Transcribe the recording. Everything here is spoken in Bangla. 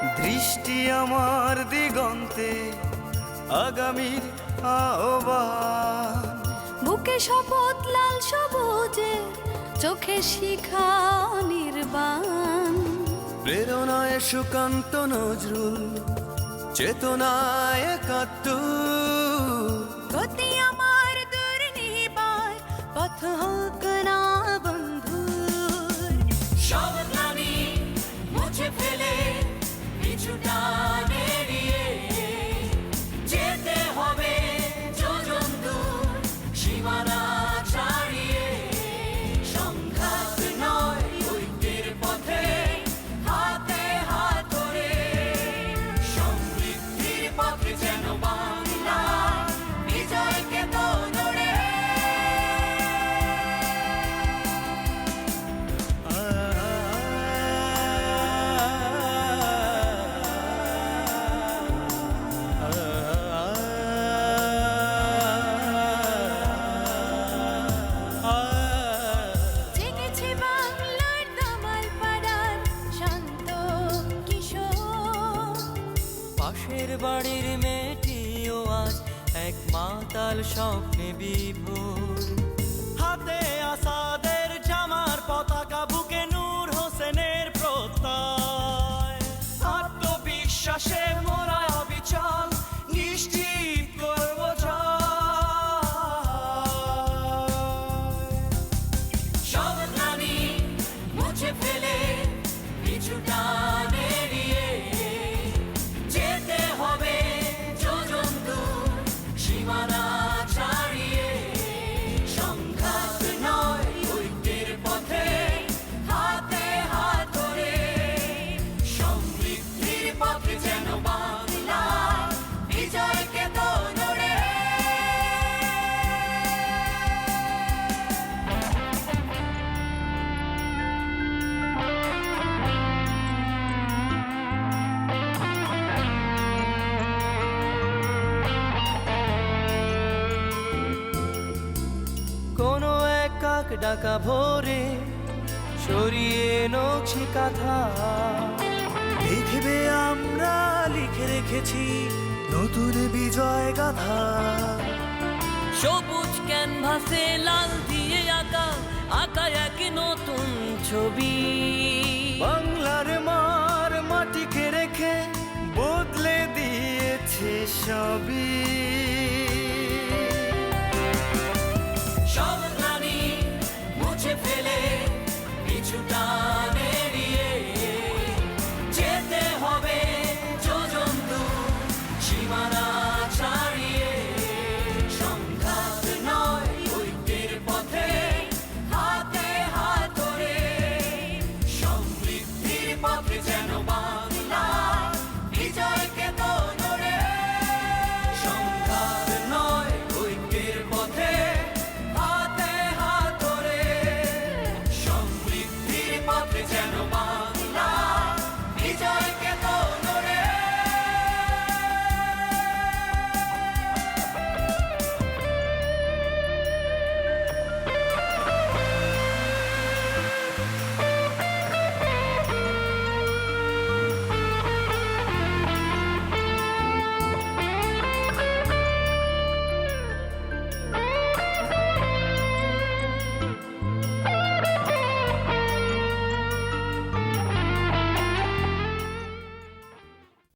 দৃষ্টি আমার দিগন্তে আগামীর আহ্বান। বুকে শপথ লাল সবুজে চোখে শিখা নির্বাণ। প্রেরণায় সুকান্ত নজরুল চেতনায় একাত্তর। পাশের বাড়ির মেয়েটিও আজ এক মাতাল স্বপ্নে বিভোর ডাকা ভোরে সরিয়ে নকশি কাঁথা। লিখবে আমরা লিখে রেখেছি নতুন বিজয় গাথা। সবুজ ক্যানভাসে লাল দিয়ে আঁকা আঁকা এক নতুন ছবি। বাংলার মার মাটিকে রেখে বদলে দিয়েছে সবই। 島な